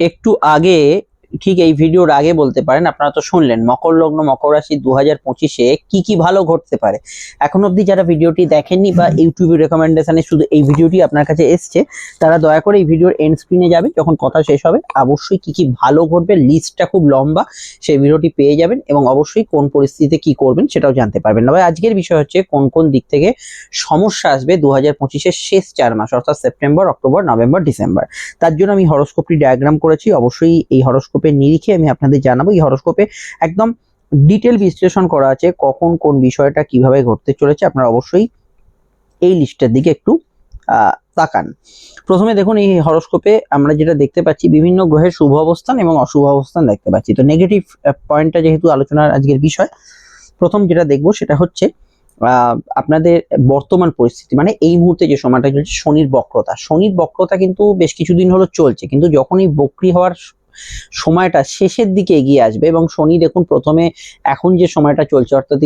একটু আগে ঠিক এই ভিডিওর আগে বলতে পারেন, আপনারা তো শুনলেন, মকর লগ্ন, মকর রাশি দু হাজার পঁচিশে কি কি ভালো ঘটতে পারে? এখন অবধি যারা ভিডিওটি দেখেননি বা ইউটিউবে রেকমেন্ডেশনে শুধু এই ভিডিওটি আপনার কাছে এসছে, তারা দয়া করে এই ভিডিওর এন্ড স্ক্রিনে যাবে যখন কথা শেষ হবে, অবশ্যই কি কি ভালো ঘটবে লিস্টটা খুব লম্বা, সেই ভিডিওটি পেয়ে যাবেন এবং অবশ্যই কোন পরিস্থিতিতে কি করবেন সেটাও জানতে পারবেন তবে আজকের বিষয় হচ্ছে কোন কোন দিক থেকে সমস্যা আসবে দু হাজার পঁচিশের শেষ চার মাস, অর্থাৎ সেপ্টেম্বর অক্টোবর নভেম্বর ডিসেম্বর তার জন্য আমি হরস্কোপটি ডায়াগ্রাম করেছি, অবশ্যই এই হরস্কোপের নিরিখে আমি আপনাদের জানাব। এই হরস্কোপে একদম ডিটেল বিশ্লেষণ করা আছে, কখন কোন বিষয়টা কীভাবে ঘটতে চলেছে। আপনারা অবশ্যই এই লিস্টের দিকে একটু তাকান। প্রথমে দেখুন, এই হরস্কোপে আমরা যেটা দেখতে পাচ্ছি, বিভিন্ন গ্রহের শুভ অবস্থান এবং অশুভ অবস্থান দেখতে পাচ্ছি। তো নেগেটিভ পয়েন্টটা যেহেতু আলোচনার আজকের বিষয়, প্রথম যেটা দেখব সেটা হচ্ছে আপনাদের বর্তমান পরিস্থিতি। মানে এই মুহূর্তে যে সময়টা চলছে, শনির বক্রতা। শনির বক্রতা কিন্তু বেশ কিছুদিন হলো চলছে, কিন্তু যখনই বক্রি হওয়ার সময়টা শেষের দিকে এগিয়ে আসবে এবং শনি দেখুন প্রথমে এখন যে সময়টা চলছে, অর্থাৎ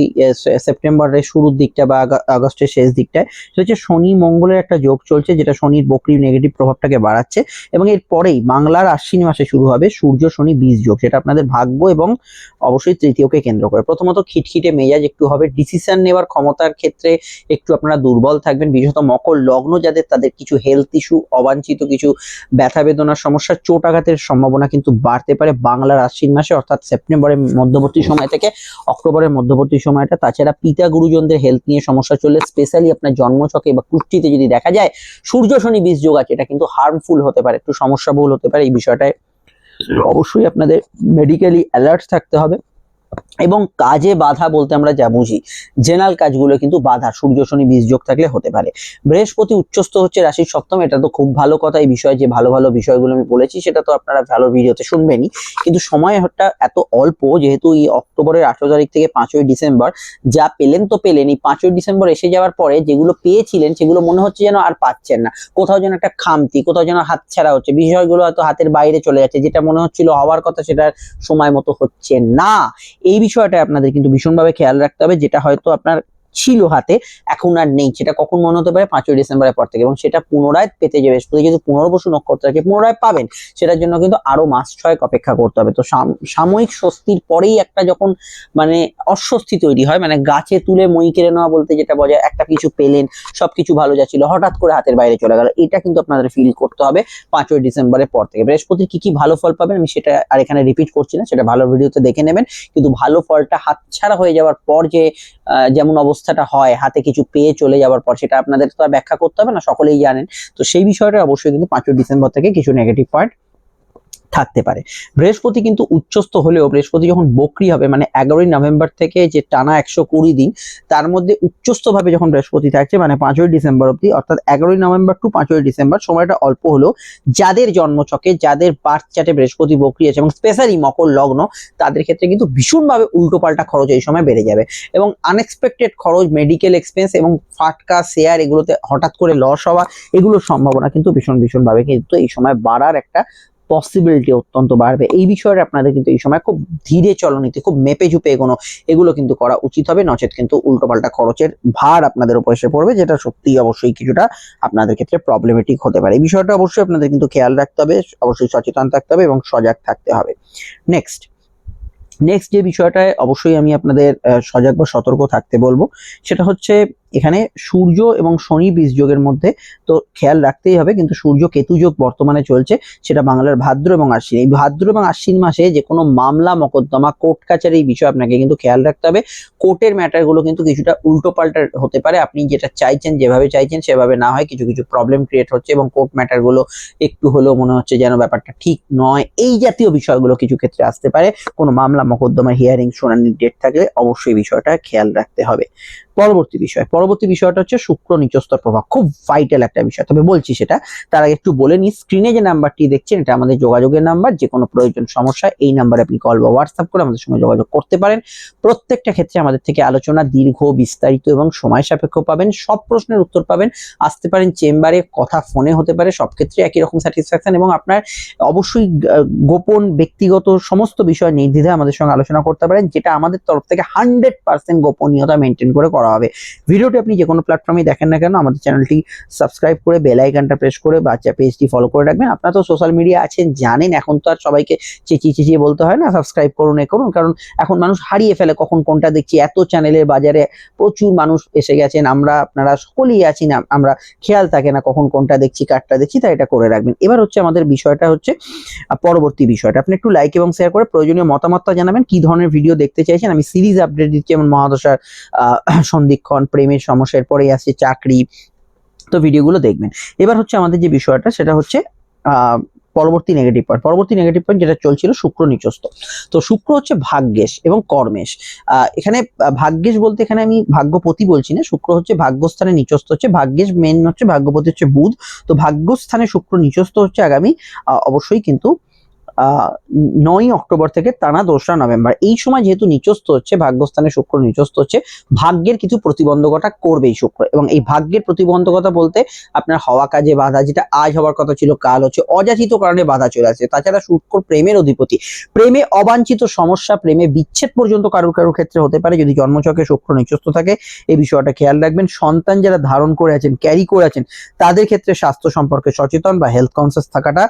সেপ্টেম্বরের শুরুর দিকটা বা আগস্টের শেষ দিকটায়, সেটা হচ্ছে শনি মঙ্গলের একটা যোগ চলছে যেটা শনির বক্রি নেগেটিভ প্রভাবটাকে বাড়াচ্ছে এবং এর পরেই বাংলার আশ্বিন মাসে শুরু হবে সূর্য, শনি, বীজ যোগ, যেটা আপনাদের ভাগ্য এবং অবশ্যই তৃতীয়কে কেন্দ্র করে। প্রথমত খিটখিটে মেজাজ, একটু হবে ডিসিশন নেওয়ার ক্ষমতার ক্ষেত্রে একটু আপনারা দুর্বল থাকবেন, বিশেষত মকর লগ্ন যাদের তাদের কিছু হেলথ ইস্যু অবাঞ্ছিত কিছু ব্যথা বেদনার সমস্যা, চোট আঘাতের সম্ভাবনা কিন্তু বাড়তে পারে বাংলার আশ্বিন মাসে, অর্থাৎ সেপ্টেম্বরের মধ্যবর্তী সময় থেকে অক্টোবরের মধ্যবর্তী সময়টা। তাছাড়া পিতা গুরুজনদের হেলথ নিয়ে সমস্যা চললে স্পেশালি আপনার জন্মছকে বা কুষ্টিতে যদি দেখা যায়, সূর্য, শনি, বীজ যোগ আছে, এটা কিন্তু হার্মফুল হতে পারে, একটু সমস্যা সমস্যাবহুল হতে পারে এই বিষয়টায়। অবশ্যই আপনাদের মেডিকেলি অ্যালার্ট থাকতে হবে। এবং কাজে বাধা বলতে আমরা যা বুঝি, জেনারেল কাজগুলো কিন্তু বাধা, সূর্য, শনি, বীজ যোগ থাকলে হতে পারে। বৃহস্পতি উচ্চস্থ হচ্ছে রাশির সপ্তম, এটা তো খুব ভালো কথা, এই বিষয়ে যে ভালো ভালো বিষয়গুলো আমি বলেছি, সেটা তো আপনারা ভালো ভিডিওতে শুনবেনই। কিন্তু সময়টা এত অল্প, যেহেতু এই অক্টোবরের আঠারো তারিখ থেকে পাঁচই ডিসেম্বর, যা পেলেন তো পেলেন এই পাঁচই ডিসেম্বর এসে যাওয়ার পরে যেগুলো পেয়েছিলেন, সেগুলো মনে হচ্ছে যেন আর পাচ্ছেন না। কোথাও যেন একটা খামতি, কোথাও যেন হাতছাড়া হচ্ছে, বিষয়গুলো হয়তো হাতের বাইরে চলে যাচ্ছে, যেটা মনে হচ্ছিল হওয়ার কথা সেটা সময় মতো হচ্ছে না। এই বিষয়টা আপনাদের কিন্তু ভীষণভাবে খেয়াল রাখতে হবে যেটা হয়তো আপনার ছিল হাতে, এখন আর নেই। সেটা কখন মনে হতে পারে? পাঁচই ডিসেম্বরের পর থেকে এবং সেটা পুনরায় পেতে যাবে। বৃহস্পতি যদি পুনর্বসু নক্ষত্রকে পুনরায় পাবেন। সেটার জন্য কিন্তু আরও মাস ছয়েক অপেক্ষা করতে হবে। তো সাম- সাময়িক স্বস্তির পরেই একটা যখন মানে অস্বস্তি তৈরি হয় মানে গাছে তুলে মই কেড়ে নেওয়া বলতে যেটা বোঝায় একটা কিছু পেলেন, সবকিছু ভালো যাচ্ছিল, হঠাৎ করে হাতের বাইরে চলে গেল, এটা কিন্তু আপনাদের ফিল করতে হবে পাঁচই ডিসেম্বরের পর থেকে। বৃহস্পতির কি কি ভালো ফল পাবেন আমি সেটা আর এখানে রিপিট করছি না, সেটা ভালো ভিডিওতে দেখে নেবেন। কিন্তু ভালো ফলটা হাতছাড়া হয়ে যাওয়ার পর যে যেমন অবস্থাটা হয়, হাতে কিছু পেয়ে চলে যাওয়ার পর সেটা আপনাদের তো ব্যাখ্যা করতে হবে না, সকলেই জানেন। তো সেই বিষয়টা অবশ্যই কিন্তু পাঁচই ডিসেম্বর থেকে কিছু নেগেটিভ পয়েন্ট থাকতে পারে। বৃহস্পতি কিন্তু উচ্চস্থ হলেও, বৃহস্পতি যখন বকরি হবে মানে এগারোই নভেম্বর থেকে যে টানা একশো কুড়ি দিন, তার মধ্যে উচ্চস্থ ভাবে যখন বৃহস্পতি থাকছে মানে পাঁচই ডিসেম্বর অব্দি অর্থাৎ এগারোই নভেম্বর টু পাঁচই ডিসেম্বর, সময়টা অল্প হলেও যাদের জন্মছকে, যাদের বার্থ চার্টে বৃহস্পতি বকরি আছে এবং স্পেশালি মকর লগ্ন, তাদের ক্ষেত্রে কিন্তু ভীষণভাবে উল্টোপাল্টা খরচ এই সময় বেড়ে যাবে। এবং আনএক্সপেক্টেড খরচ মেডিকেল এক্সপেন্স এবং ফাটকা শেয়ার এগুলোতে হঠাৎ করে লস হওয়া, এগুলোর সম্ভাবনা কিন্তু ভীষণ ভীষণভাবে কিন্তু এই সময় বাড়ার একটা পসিবিলিটি অত্যন্ত বাড়বে। এই বিষয়ে আপনাদের কিন্তু এই সময় খুব ধীরে চলনীতি খুব মেপে ঝুপে এগোনো, এগুলো কিন্তু করা উচিত হবে। নচেত কিন্তু উল্টোপাল্টা খরচের ভার আপনাদের উপর এসে পড়বে, যেটা সত্যিই অবশ্যই কিছুটা আপনাদের ক্ষেত্রে প্রবলেমেটিক হতে পারে। এই বিষয়টা অবশ্যই আপনাদের কিন্তু খেয়াল রাখতে হবে, অবশ্যই সচেতন থাকতে হবে এবং সজাগ থাকতে হবে। নেক্সট নেক্সট যে বিষয়টায় অবশ্যই আমি আপনাদের সজাগ বা সতর্ক থাকতে বলব, সেটা হচ্ছে এখানে সূর্য এবং শনি বীজ যোগের মধ্যে, তো খেয়াল রাখতেই হবে, কিন্তু সূর্য কেতু যোগ বর্তমানে চলছে, সেটা বাংলার ভাদ্র এবং আশ্বিন। এই ভাদ্র এবং আশ্বিন মাসে যে কোনো মামলা, মকদ্দমা, কোর্ট কাছারি এই বিষয়ে আপনাকে কিন্তু খেয়াল রাখতে হবে। কোর্টের ম্যাটারগুলো কিন্তু কিছুটা উল্টো পাল্টা হতে পারে, আপনি যেটা চাইছেন, যেভাবে চাইছেন, সেভাবে না হয়, কিছু কিছু প্রবলেম ক্রিয়েট হচ্ছে এবং কোর্ট ম্যাটারগুলো একটু হলেও মনে হচ্ছে যেন ব্যাপারটা ঠিক নয়। এই জাতীয় বিষয়গুলো কিছু ক্ষেত্রে আসতে পারে, কোনো মামলা, মকদ্দমা হিয়ারিং শুনানির ডেট থাকলে অবশ্যই বিষয়টা খেয়াল রাখতে হবে। পরবর্তী বিষয়। পরবর্তী বিষয়টা হচ্ছে শুক্র নিচস্তর প্রভাব। খুব ভাইটাল একটা বিষয়। তবে বলছি সেটা, তার আগে একটু বলে নিই স্ক্রিনে যে নাম্বারটি দেখছেন, এটা আমাদের যোগাযোগের নাম্বার যে কোনো প্রয়োজন, সমস্যা, এই নাম্বারে আপনি কল বা হোয়াটসঅ্যাপ করে আমাদের সঙ্গে যোগাযোগ করতে পারেন। প্রত্যেকটা ক্ষেত্রে আমাদের থেকে আলোচনা দীর্ঘ, বিস্তারিত এবং সময় সাপেক্ষ পাবেন। সব প্রশ্নের উত্তর পাবেন। আসতে পারেন চেম্বারে, কথা ফোনে হতে পারে, সব ক্ষেত্রে একই রকম স্যাটিসফ্যাকশন এবং আপনার অবশ্যই গোপন, ব্যক্তিগত সমস্ত বিষয় নির্দ্বিধায় আমাদের সঙ্গে আলোচনা করতে পারেন, যেটা আমাদের তরফ থেকে হান্ড্রেড পার্সেন্ট গোপনীয়তা মেনটেন করা করা হবে। ভিডিওটি আপনি যে কোনো প্ল্যাটফর্মে দেখেন না কেন, আমাদের চ্যানেলটি সাবস্ক্রাইব করে বেল আইকনটা প্রেস করে বাচ্চা পেজটি ফলো করে রাখবেন। আপনারা তো সোশ্যাল মিডিয়া আছেন, জানেন, এখন তো আর সবাইকে চেঁচিয়ে চেঁচিয়ে বলতে হয় না সাবস্ক্রাইব করুন, এ করুন, কারণ এখন মানুষ হারিয়ে ফেলে কখন কোনটা দেখছি। এত চ্যানেলের বাজারে প্রচুর মানুষ এসে গেছেন, আমরা, আপনারা সকলেই আছি না, আমরা খেয়াল থাকে না কখন কোনটা দেখছি, কারটা দেখছি, তাই এটা করে রাখবেন। এবার হচ্ছে আমাদের বিষয়টা হচ্ছে পরবর্তী বিষয়টা। আপনি একটু লাইক এবং শেয়ার করে প্রয়োজনীয় মতামতটা জানাবেন, কি ধরনের ভিডিও দেখতে চাইছেন? আমি সিরিজ আপডেট দিচ্ছি, যেমন মহাদশার সন্ধিক্ষণ, প্রেমের সমস্যা এরপরে আসছে চাকরি। তো ভিডিওগুলো দেখবেন। এবার হচ্ছে আমাদের যে বিষয়টা, সেটা হচ্ছে পরবর্তী নেগেটিভ পয়েন্ট পরবর্তী নেগেটিভ পয়েন্ট যেটা চলছিল শুক্র নিচস্ত তো শুক্র হচ্ছে ভাগ্যেশ এবং কর্মেশ। এখানে ভাগ্যেশ বলতে এখানে আমি ভাগ্যপতি বলছি না। শুক্র হচ্ছে ভাগ্যস্থানে নিচস্ত হচ্ছে, ভাগ্যেশ মেন হচ্ছে, ভাগ্যপতি হচ্ছে বুধ। তো ভাগ্যস্থানে শুক্র নিচস্ত হচ্ছে আগামী অবশ্যই কিন্তু নয়ই অক্টোবর থেকে টানা দোসরা নভেম্বর। এই সময় যেহেতু নিচস্ত হচ্ছে, ভাগ্যস্থানে শুক্র নিচস্ত হচ্ছে, ভাগ্যের কিছু প্রতিবন্ধকতা করবে এই শুক্র। এবং এই ভাগ্যের প্রতিবন্ধকতা বলতে আপনার হওয়া কাজে বাধা যেটা আজ হওয়ার কথা ছিল, কাল হচ্ছে অযাচিত কারণে বাধা চলে আসে তাছাড়া শুক্র প্রেমের অধিপতি। প্রেমে অবাঞ্ছিত সমস্যা, প্রেমে বিচ্ছেদ পর্যন্ত কারুর কারুর ক্ষেত্রে হতে পারে। যদি জন্মচকে শুক্র নিচস্ত থাকে, এই বিষয়টা খেয়াল রাখবেন। সন্তান যারা ধারণ করে আছেন, ক্যারি করে আছেন, তাদের ক্ষেত্রে স্বাস্থ্য সম্পর্কে সচেতন বা হেলথ কনসিয়াস থাকাটা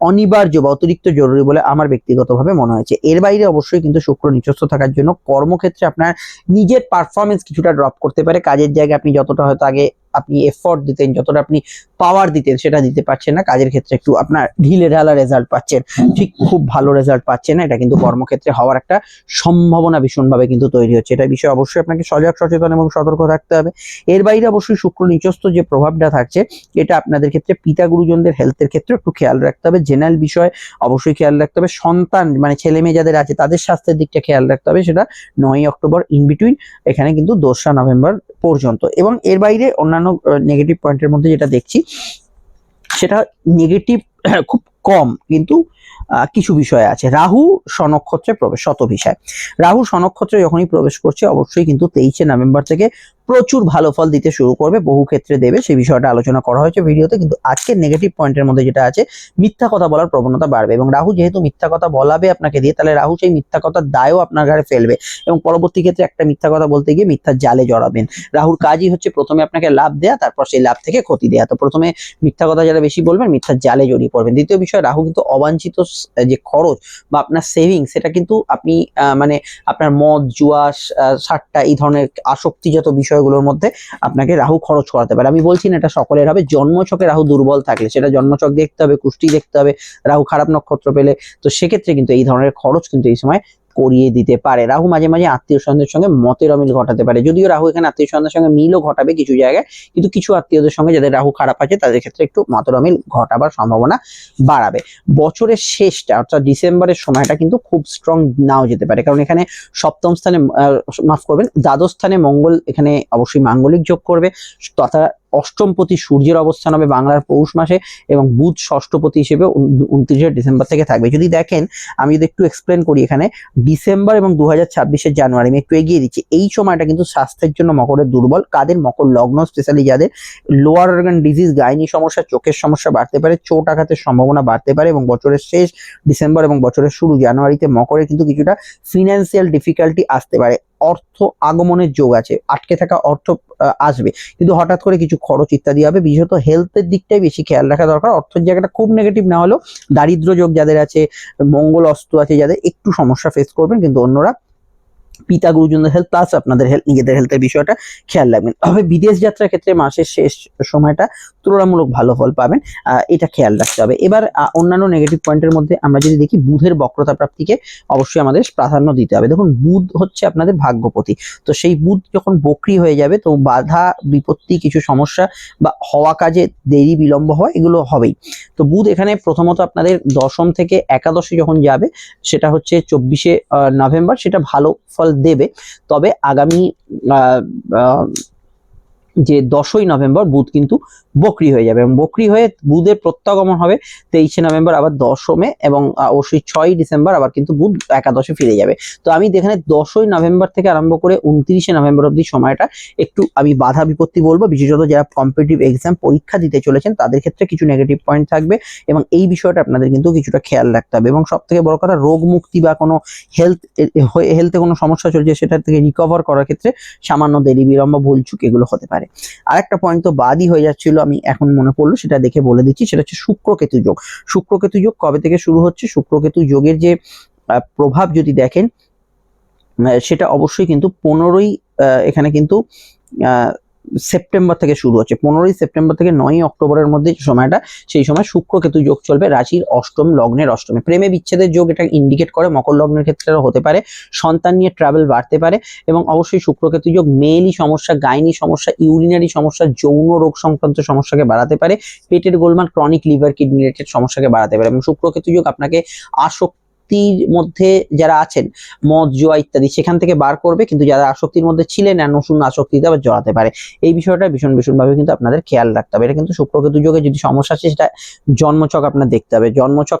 অনিবার্য বা অতিরিক্ত জরুরি বলে আমার ব্যক্তিগতভাবে মনে হয়েছে। এর বাইরে অবশ্যই কিন্তু শুক্র নিচস্থ থাকার জন্য কর্মক্ষেত্রে আপনার নিজের পারফরমেন্স কিছুটা ড্রপ করতে পারে। কাজের জায়গায় আপনি যতটা হয়তো আগে আপনি এফোর্ট দিতেন, যতটা আপনি পাওয়ার দিতেন, সেটা দিতে পারছেন না। কাজের ক্ষেত্রে একটু আপনার ঢিলে ঢালা রেজাল্ট পাচ্ছেন। ঠিক খুব ভালো রেজাল্ট পাচ্ছেন না। এটা কিন্তু কর্মক্ষেত্রে হওয়ার একটা সম্ভাবনা ভীষণভাবে কিন্তু তৈরি হচ্ছে। এটা বিষয়ে অবশ্যই আপনাকে সজাগ, সচেতন এবং সতর্ক থাকতে হবে। এর বাইরে অবশ্যই শুক্র নিচস্থ যে প্রভাবটা থাকছে, এটা আপনাদের ক্ষেত্রে পিতা গুরুজনদের হেলথের ক্ষেত্রে একটু খেয়াল রাখতে হবে। জেনারেল বিষয় অবশ্যই খেয়াল রাখতে হবে। সন্তান মানে ছেলে মেয়ে যাদের আছে, তাদের স্বাস্থ্যের দিকটা খেয়াল রাখতে হবে। সেটা নয়ই অক্টোবর ইন বিটুইন এখানে কিন্তু দোসরা নভেম্বর পর্যন্ত। এবং এর বাইরে অন্যান্য নেগেটিভ পয়েন্টের মধ্যে যেটা দেখছি, সেটা নেগেটিভ খুব কম, কিন্তু কিছু বিষয় আছে। রাহু স্বনক্ষত্রে প্রবেশ, শত বিষয়। রাহু স্বনক্ষত্রে যখনই প্রবেশ করছে, অবশ্যই কিন্তু তেইশে নভেম্বর থেকে প্রচুর ভালো ফল দিতে শুরু করবে, বহু ক্ষেত্রে দেবে, সেই বিষয়টা আলোচনা করা হয়েছে ভিডিওতে, কিন্তু আজকের নেগেটিভ পয়েন্টের মধ্যে যেটা আছে, মিথ্যা কথা বলার প্রবণতা বাড়বে এবং রাহু যেহেতু মিথ্যা কথা বলাবে আপনাকে দিয়ে, তাহলে রাহু সেই মিথ্যা কথার দায়ও আপনার ঘাড়ে ফেলবে এবং পরবর্তী ক্ষেত্রে একটা মিথ্যা কথা বলতে গিয়ে মিথ্যার জালে জড়াবেন। রাহুর কাজই হচ্ছে প্রথমে আপনাকে লাভ দেয়া, তারপর সেই লাভ থেকে ক্ষতি দেয়া। তো প্রথমে মিথ্যা কথা যারা বেশি বলবেন, মিথ্যার জালে জড়িয়ে পড়বেন। দ্বিতীয় বিষয়, রাহু কিন্তু অবাঞ্ছিত যে খরচ বা আপনার সেভিং সেটা কিন্তু আপনি মানে আপনার মদ জুয়া সাট্টা, এই ধরনের আসক্তিজাত বিষয়গুলোর মধ্যে আপনাকে রাহু খরচ করাতে পারে। আমি বলছি না এটা সকলের হবে, জন্মছকে রাহু দুর্বল থাকলে সেটা জন্মছক দেখতে হবে, কুষ্টি দেখতে হবে, রাহু খারাপ নক্ষত্র পেলে, তো সেক্ষেত্রে কিন্তু এই ধরনের খরচ কিন্তু এই সময় করিয়ে দিতে পারে। রাহু মাঝে মাঝে আত্মীয় স্বজনদের সঙ্গে মতের অমিল ঘটাতে পারে। যদিও রাহু এখানে আত্মীয় স্বজনদের সঙ্গে মিলও ঘটাবে কিছু জায়গায়, কিন্তু কিছু আত্মীয়দের সঙ্গে যাদের রাহু খারাপ আছে, তাদের ক্ষেত্রে একটু মতের অমিল ঘটাবার সম্ভাবনা বাড়াবে। বছরের শেষটা, অর্থাৎ ডিসেম্বরের সময়টা কিন্তু খুব স্ট্রং নাও যেতে পারে। কারণ এখানে সপ্তম স্থানে মাফ করবেন, দ্বাদশ স্থানে মঙ্গল এখানে অবশ্যই মাঙ্গলিক যোগ করবে, তথা অষ্টমপতি সূর্যের অবস্থান হবে বাংলার পৌষ মাসে এবং বুধ ষষ্ঠপতি হিসেবে উনত্রিশে ডিসেম্বর থেকে থাকবে। যদি দেখেন, আমি যদি একটু এক্সপ্লেন করি এখানে, ডিসেম্বর এবং দু হাজার জানুয়ারি, আমি একটু এগিয়ে দিচ্ছি। এই সময়টা কিন্তু স্বাস্থ্যের জন্য মকরের দুর্বল। কাদের মকর? লগ্ন স্পেশালি যাদের লোয়ার অর্গান ডিজিজ গাইনি সমস্যা, চোখের সমস্যা বাড়তে পারে, চোট আঘাতের সম্ভাবনা বাড়তে পারে এবং বছরের শেষ ডিসেম্বর এবং বছরের শুরু জানুয়ারিতে মকরের কিন্তু কিছুটা ফিনান্সিয়াল ডিফিকাল্টি আসতে পারে। অর্থ আগমনের যোগ আছে। আটকে থাকা অর্থ আসবে। কিন্তু হঠাৎ করে কিছু খরচ ইত্যাদি হবে। বিশেষত হেলথের দিকটাই বেশি খেয়াল রাখা দরকার। অর্থের জায়গাটা খুব নেগেটিভ না হলেও দারিদ্র যোগ যাদের আছে, মঙ্গল অস্ত আছে, যাদের একটু সমস্যা ফেস করবেন, কিন্তু অন্যরা পিতা গুরুজনদের হেলথ প্লাস আপনাদের হেলথ নিজেদের হেলথের বিষয়টা খেয়াল রাখবেন। তবে বিদেশ যাত্রার ক্ষেত্রে মাসের শেষ সময়টা তুলনামূলক ভালো ফল পাবেন এটা খেয়াল রাখতে হবে। এবার অন্যান্য নেগেটিভ পয়েন্টের মধ্যে আমরা যদি দেখি, বুধের বক্রতা প্রাপ্তিকে অবশ্যই আমাদের প্রাধান্য দিতে হবে। দেখুন, বুধ হচ্ছে আপনাদের ভাগ্যপতি। তো সেই বুধ যখন বক্রি হয়ে যাবে, তো বাধা, বিপত্তি, কিছু সমস্যা বা হওয়া কাজে দেরি, বিলম্ব হওয়া এগুলো হবেই। তো বুধ এখানে প্রথমত আপনাদের দশম থেকে একাদশে যখন যাবে, সেটা হচ্ছে চব্বিশে নভেম্বর, সেটা ভালো ফল দেবে। তবে আগামী যে দশই নভেম্বর বুধ কিন্তু বকরি হয়ে যাবে এবং বকরি হয়ে বুধের প্রত্যাগমন হবে তেইশে নভেম্বর আবার দশমে এবং অবশ্যই ছয়ই ডিসেম্বর আবার কিন্তু বুধ একাদশে ফিরে যাবে। তো আমি এখানে দশই নভেম্বর থেকে আরম্ভ করে উনত্রিশে নভেম্বর অবধি সময়টা একটু আমি বাধা বিপত্তি বলব। বিশেষত যারা কম্পিটিটিভ এক্সাম পরীক্ষা দিতে চলেছেন তাদের ক্ষেত্রে কিছু নেগেটিভ পয়েন্ট থাকবে এবং এই বিষয়টা আপনাদের কিন্তু কিছুটা খেয়াল রাখতে হবে এবং সব থেকে বড় কথা রোগ মুক্তি বা কোনো হেলথ হেলথে কোনো সমস্যা চলছে সেটা থেকে রিকভার করার ক্ষেত্রে সামান্য দেরি বিলম্ব ভুলচুক এগুলো হতে পারে। আরেকটা পয়েন্ট তো বাদই হয়ে যাচ্ছিল, আমি এখন মনে পড়ল, সেটা দেখে বলে দিচ্ছি, সেটা হচ্ছে শুক্রকেতু যোগ। শুক্রকেতু যোগ কবে থেকে শুরু হচ্ছে? শুক্রকেতু যোগের যে প্রভাব যদি দেখেন সেটা অবশ্যই কিন্তু পনেরোই এখানে কিন্তু সেপ্টেম্বর থেকে শুরু হচ্ছে। পনেরোই সেপ্টেম্বর থেকে নয়ই অক্টোবরের মধ্যে সময়টা, সেই সময় শুক্র কেতু যোগ চলবে। রাশির অষ্টম লগ্নের অষ্টমে। প্রেমে বিচ্ছেদের যোগ এটা ইন্ডিকেট করে, মকর লগ্নের ক্ষেত্রে হতে পারে। সন্তান নিয়ে ট্রাভেল বাড়তে পারে এবং অবশ্যই শুক্র কেতু যোগ মেয়েলি সমস্যা, গাইনি সমস্যা ইউরিনারি সমস্যা, যৌন রোগ সংক্রান্ত সমস্যাকে বাড়াতে পারে। পেটের গোলমাল ক্রনিক লিভার কিডনি রিলেটেড সমস্যাকে বাড়াতে পারে এবং শুক্র কেতু যোগ আপনাকে আসক্তির মধ্যে যারা আছেন, মদ, জোয়া ইত্যাদি, সেখান থেকে বার করবে। কিন্তু যারা আসক্তির মধ্যে ছিলেন আর নতুন আসক্তিতে আবার জড়াতে পারে। এই বিষয়টা ভীষণ ভীষণভাবে কিন্তু আপনাদের খেয়াল রাখতে হবে। এটা কিন্তু শুক্রকেতু যোগে যদি সমস্যা আছে সেটা জন্মচক আপনার দেখতে হবে। জন্মছক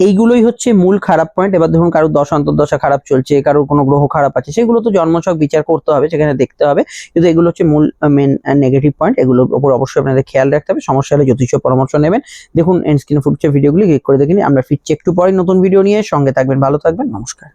এইগুলোই হচ্ছে মূল খারাপ পয়েন্ট এবার ধরুন কারোর দশ, অন্তর্দশা খারাপ চলছে, কারোর কোনো গ্রহ খারাপ আছে, সেগুলো তো জন্মছক বিচার করতে হবে, সেখানে দেখতে হবে। কিন্তু এগুলো হচ্ছে মূল মেন নেগেটিভ পয়েন্ট এগুলোর উপর অবশ্যই আপনাদের খেয়াল রাখতে হবে। সমস্যা হলে জ্যোতিষ পরামর্শ নেবেন। দেখুন এন্ড স্ক্রিনে ফুটছে ভিডিওগুলি ক্লিক করে দেখিনি আমরা ফিরছি একটু পরে নতুন ভিডিও নিয়ে। সঙ্গে থাকবেন, ভালো থাকবেন, নমস্কার।